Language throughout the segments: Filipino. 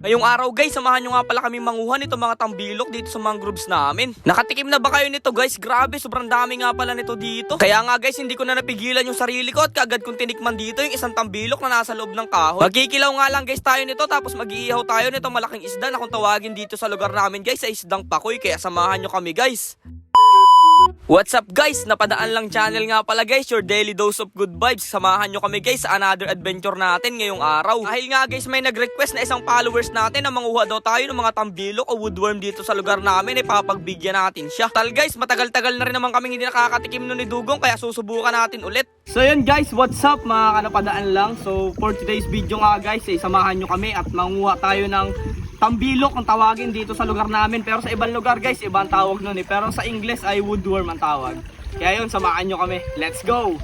Ngayong araw guys, samahan nyo nga pala kami manguha nito mga tambilok dito sa mga groups namin. Nakatikim na ba kayo nito guys? Grabe, sobrang dami nga pala nito dito. Kaya nga guys, hindi ko na napigilan yung sarili ko at kaagad kong tinikman dito yung isang tambilok na nasa loob ng kahoy. Magkikilaw nga lang guys tayo nito tapos mag-iihaw tayo nito malaking isda na kung tawagin dito sa lugar namin guys sa isdang pakoy. Kaya samahan nyo kami guys. What's up guys? Napadaan lang channel nga pala guys, your daily dose of good vibes. Samahan nyo kami guys sa another adventure natin ngayong araw. Dahil nga guys may nag-request na isang followers natin na manguha daw tayo ng mga tambilok o woodworm dito sa lugar namin, eh papagbigyan natin siya. Tal guys, matagal-tagal na rin naman kami hindi nakakatikim nun ni Dugong kaya susubukan natin ulit. So yun guys, what's up mga kanapadaan lang. So for today's video nga guys, eh, samahan nyo kami at manguha tayo ng tambilok ang tawagin dito sa lugar namin. Pero sa ibang lugar guys, ibang tawag nun eh. Pero sa English ay woodworm ang tawag. Kaya yun, samahan nyo kami. Let's go!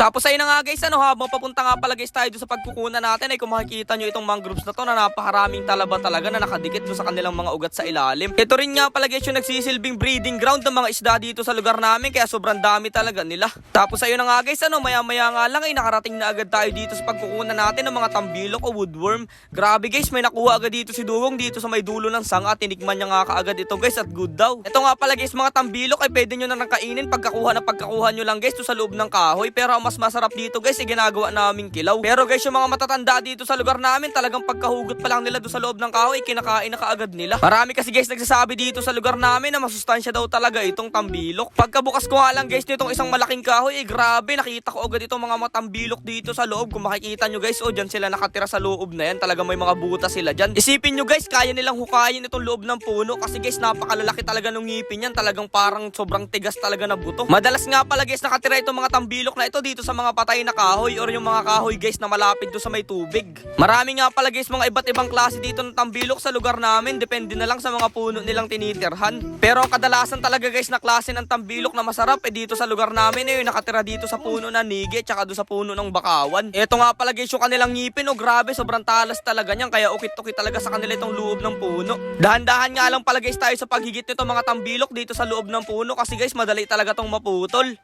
Tapos ayun na nga guys, ano habang papunta nga pala guys tayo sa pagkukunan natin ay kung makikita nyo itong mangroves na to na napakaraming talaba talaga na nakadikit doon sa kanilang mga ugat sa ilalim. Ito rin nga pala guys yung nagsisilbing breeding ground ng mga isda dito sa lugar namin kaya sobrang dami talaga nila. Tapos ayun na nga guys, ano maya maya nga lang ay nakarating na agad tayo dito sa pagkukunan natin ng mga tambilok o woodworm. Grabe guys, may nakuha agad dito si Dugong dito sa may dulo ng sanga. Tinikman niya nga kaagad ito guys at good daw. Ito nga pala guys, mga tambilok ay pwede nyo na nang kainin pagkakuha na pagkakuha nyo lang guys doon sa loob ng kahoy. Pero mas masarap dito guys ay ginagawa naming kilaw. Pero guys yung mga matatanda dito sa lugar namin talagang pagkahugot pa lang nila doon sa loob ng kahoy kinakain na kaagad nila. Marami kasi guys nagsasabi dito sa lugar namin na masustansya daw talaga itong tambilok. Pagkabukas ko lang guys nitong isang malaking kahoy eh grabe nakita ko agad itong mga matambilok dito sa loob. Kung makikita nyo guys oh dyan sila nakatira sa loob na yan talagang may mga butas sila dyan. Isipin nyo guys kaya nilang hukayin itong loob ng puno kasi guys napakalalaki talaga ng ngipin yan talagang parang sobrang tigas talaga na buto. Madalas nga pala guys nakatira itong mga tambilok na ito dito sa mga patay na kahoy or yung mga kahoy guys na malapit doon sa may tubig. Marami nga pala guys mga iba't ibang klase dito ng tambilok sa lugar namin. Depende na lang sa mga puno nilang tinitirhan. Pero kadalasan talaga guys na klase ng tambilok na masarap eh dito sa lugar namin eh nakatira dito sa puno ng nige tsaka doon sa puno ng bakawan. Ito nga pala guys yung kanilang ngipin oh grabe sobrang talas talaga niyan kaya ukit-ukit talaga sa kanila itong loob ng puno. Dahan-dahan nga lang pala guys tayo sa paghigit nito mga tambilok dito sa loob ng puno kasi guys madali talaga tong maputol.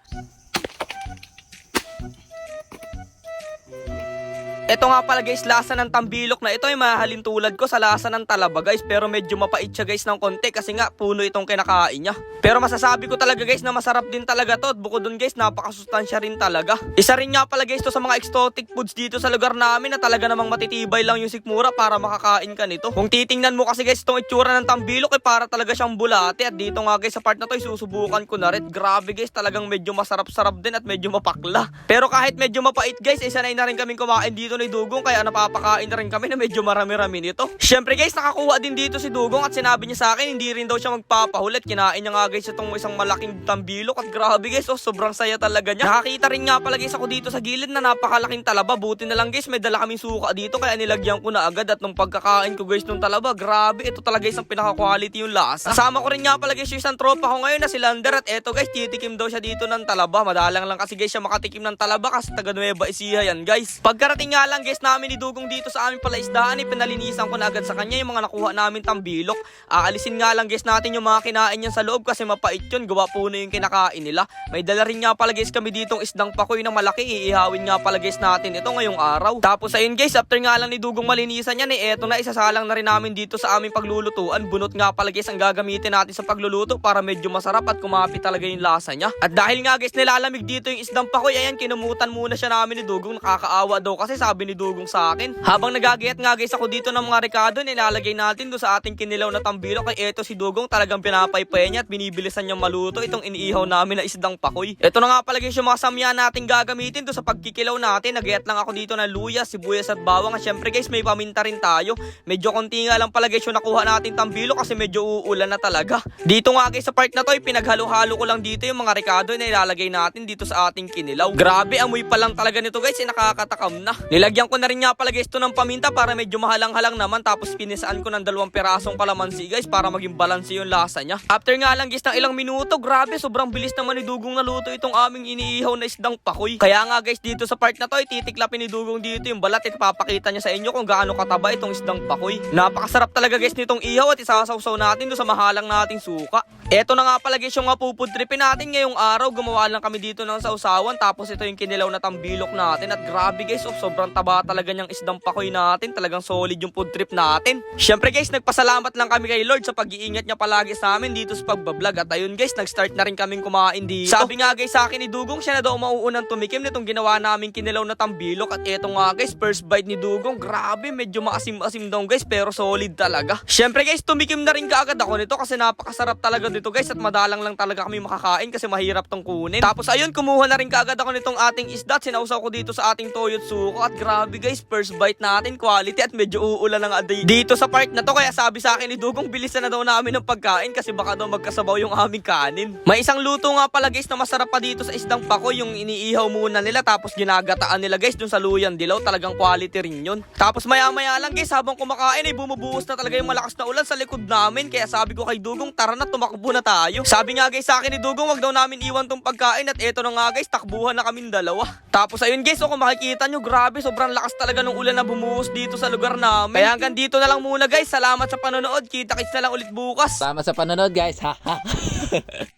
Ito nga pala guys, lasa ng tambilok na ito ay mahalin tulad ko sa lasa ng talaba guys. Pero medyo mapait siya guys ng konti kasi nga puno itong kinakain niya. Pero masasabi ko talaga guys na masarap din talaga to. At bukod dun guys, napakasustansya rin talaga. Isa rin nga pala guys to sa mga exotic foods dito sa lugar namin na talaga namang matitibay lang yung sikmura para makakain ka nito. Kung titingnan mo kasi guys itong itsura ng tambilok ay para talaga siyang bulate. At dito nga guys sa part na to ay susubukan ko na rin. Grabe guys, talagang medyo masarap-sarap din at medyo mapakla. Pero kahit medyo mapait guys, sanay na rin kaming kumain dito ni Dugong kaya napapakain na rin kami na medyo marami-rami nito. Syempre guys, nakakuha din dito si Dugong at sinabi niya sa akin hindi rin daw siya magpapahulit. Kinain niya nga guys itong isang malaking tambilok at grabe guys, oh, sobrang saya talaga niya. Nakakita rin nga pala guys ako dito sa gilid na napakalaking talaba. Buti na lang guys, may dala kaming suka dito kaya nilagyan ko na agad at nung pagkakain ko guys nung talaba, grabe, ito talaga guys ang pinaka-quality yung lasa. Kasama ko rin nga pala guys yung isang tropa ko ngayon na si Lander at eto guys, titikim daw siya dito ng talaba. Madalang lang kasi guys siya makatikim ng talaba kasi taga Nueva Ecija yan guys. Pagkarating nga lang guys namin ni Dugong dito sa amin pala isdaan, pinalinisan ko na agad sa kanya yung mga nakuha namin tambilok. Aalisin nga lang guys natin yung mga kinain niyan sa loob kasi mapait yun, gawa po na yung kinakain nila. May dala rin nga pala guys kami ditong isdang pakoy na malaki, iihawin nga pala guys natin ito ngayong araw. Tapos ayun guys, after nga lang ni Dugong malinisan yan eh, eto na isasalang na rin namin dito sa aming paglulutuan. Bunot nga pala guys ang gagamitin natin sa pagluluto para medyo masarap at kumapit talaga yung lasa niya. At dahil nga guys nilalamig dito yung isdang pakoy, ayan kinumutan muna siya namin ni Dugong, nakakaawa daw kasi sabi ni Dugong sa akin. Habang nagagayat nga guys ako dito ng mga rekado, nilalagay natin do sa ating kinilaw na tambilok kay eto si Dugong talagang pinapaypay niya at binibilisan niyang maluto itong iniihaw namin na isdang pakoy. Ito na nga pala guys yung mga samya natin gagamitin do sa pagkikilaw natin. Nagayat lang ako dito ng luya, sibuyas at bawang. At syempre guys may paminta rin tayo. Medyo konti nga lang pala guys yung nakuha natin tambilok kasi medyo uulan na talaga. Dito nga guys sa part na to pinaghalo-halo ko lang dito yung mga rekado na ilalagay natin dito sa ating kinilaw. Grabe amoy pa lang talaga nito guys, eh, nakakatakam na. Nilagyan ko na rin nga pala guys to ng paminta para medyo mahalang-halang naman tapos pinisaan ko ng dalawang perasong kalamansi guys para maging balanse yung lasa niya. After nga lang guys ng ilang minuto, grabe sobrang bilis naman ni Dugong naluto itong aming iniihaw na isdang pakoy. Kaya nga guys dito sa part na to, ay titiklapin ni Dugong dito yung balat at ipapakita niya sa inyo kung gaano kataba itong isdang pakoy. Napakasarap talaga guys nitong ihaw at isasawsaw natin do sa mahalang nating suka. Eto na nga pala guys yung nga pupudripin natin ngayong araw. Gumawa lang kami dito ng sausawan. Tapos ito yung kinilaw na tambilok natin. At grabe guys, oh, sobrang taba talaga niyang isdang pakoy natin. Talagang solid yung food trip natin. Syempre guys, nagpasalamat lang kami kay Lord sa pag-iingat niya palagi sa amin dito sa pagbablog. At ayun guys, nag-start na rin kaming kumain dito. Sabi nga guys sa akin ni Dugong, siya na daw mauunang tumikim nitong ginawa namin kinilaw na tambilok. At eto nga guys, first bite ni Dugong. Grabe, medyo maasim-asim daw guys, pero solid talaga. Syempre guys, tumikim na rin kaagad ako nito kasi napakasarap talaga dito guys at madalang lang talaga kami makakain kasi mahirap tong kunin. Tapos ayun, kumuha na rin kaagad ako nitong ating isda at sinausaw ko dito sa ating toyot suko at grabe guys, first bite natin, quality at medyo uulan nga di- dito sa part na to kaya sabi sa akin ni Dugong, bilisan na daw namin ng pagkain kasi baka daw magkasabaw yung aming kanin. May isang luto nga pala guys na masarap pa dito sa isdang pako yung iniihaw muna nila tapos ginagataan nila guys dun sa luyan dilaw, talagang quality rin yun. Tapos maya maya lang guys habang kumakain ay bumubuhos na talaga yung malakas na ulan sa likod namin kaya sabi ko kay Dugong tara na tumakbo na tayo. Sabi nga guys sa akin ni Dugong wag daw namin iwan tong pagkain at eto na nga guys takbuhan na kaming dalawa. Tapos ayun guys so kung makikita nyo grabe sobrang lakas talaga ng ulan na bumuhos dito sa lugar namin. Kaya hanggang dito na lang muna guys. Salamat sa panonood. Kita kits na lang ulit bukas. Salamat sa panonood guys. Ha ha.